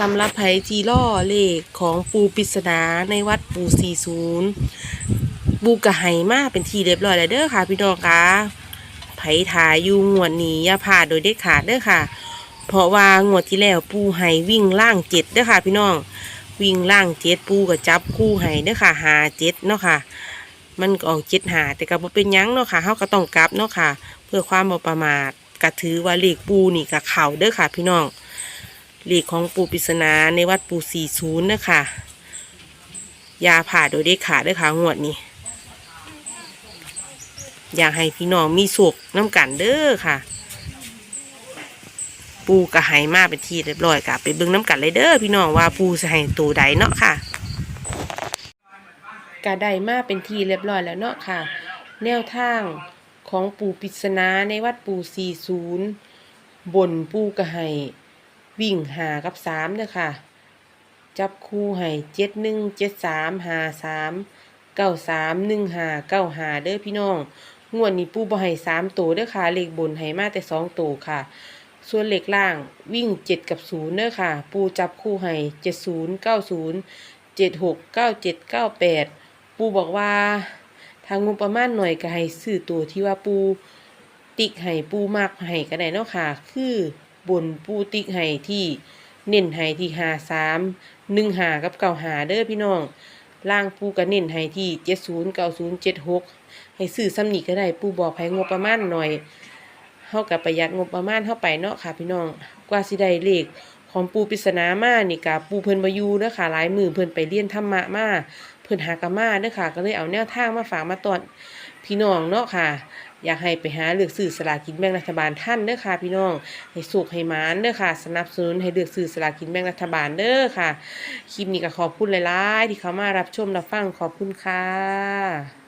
สำหรับไผทีล่อเลขของปูปริศนาในวัดปู40ปูกระไห้มาเป็นทีเรียบร้อยแล้วเด้อค่ะ พี่น้องคะไผถายอยู่งวดนี้อย่าพลาดโดยเด็ดขาดเด้อค่ะ เพราะว่างวดที่แล้วปูไห้วิ่งล่างเจ็ดเด้อค่ะ พี่น้องวิ่งล่างเจ็ดปูก็จับคู่ไห้เด้อค่ะหาเจ็ดเนาะค่ะ มันก็ออกเจ็ดหาแต่ก็บ่เป็นยังเนาะค่ะเฮาก็ต้องกลับเนาะค่ะ เพื่อความบ่ประมาทก็ถือว่าเลขปูนี่ก็เข้าเด้อค่ะ พี่น้อง เลขของปูปิศนาในวัดปู40นย์นะคะยาผ่าโดยได้ขาดด้วยค่ะงวดนี้ อยากให้พี่น้องมีสุขน้ำกันเด้อค่ะ ปูกระหายมาเป็นที่เรียบร้อยกะไปเบิ่งน้ำกันเลยเด้อพี่น้องว่าปูจะให้ตัวใดเนาะค่ะกะไดมาเป็นที่เรียบร้อยแล้วเนาะค่ะ แนวทางของปูปิศนาในวัดปู40 บนปูกระหาย วิ่งหากับสามเด้อค่ะ จับคู่ให้เจ็ดหนึ่งเจ็ดสามหาสามเก้าสามหนึ่งหาเก้าหาเด้อพี่น้องงวดนี้ปูบ่ให้สามตัวเด้อค่ะเลขบนให้มาแต่สองตัวค่ะ ส่วนเลขล่างวิ่งเจ็ดกับศูนย์เด้อค่ะ ปูจับคู่ให้เจ็ดศูนย์เก้าศูนย์เจ็ดหกเก้าเจ็ดเก้าแปดปูบอกว่าทางงบประมาณหน่อยก็ให้ซื้อตัวที่ว่าปู ติกให้ปูมากให้ก็ได้เนาะค่ะ คือ บนปูติ๊กให้ที่เน้นให้ที่หาสามหนึ่งหากับเก่าหาเด้อพี่น้องล่างปูก็เน้นให้ที่เจ็ดศูนย์เก้าศูนย์เจ็ดหกให้ซื้อซ้ำนี่ก็ได้ปูบอกให้งบประมาณหน่อยเฮากับประหยัดงบประมาณเข้าไปเนาะค่ะพี่น้องกว่าสิได้เลขของปูปริศนามานี่กะปูเพิ่นบ่อยู่เด้อค่ะหลายมือเพิ่นไปเรียนธรรมะมาเพิ่นหากะมาเด้อค่ะ ก็เลยเอาแนวทางมาฝากมาตอนพี่น้องเนาะค่ะ อยากให้ไปหาเลือกซื้อสลากกินแบ่งรัฐบาลท่านเด้อค่ะ พี่น้องให้สุขให้มานเด้อค่ะ สนับสนุนให้เลือกซื้อสลากกินแบ่งรัฐบาลเด้อค่ะคลิปนี้ก็ขอบคุณหลายๆ ที่เขามารับชมรับฟังขอบคุณค่ะ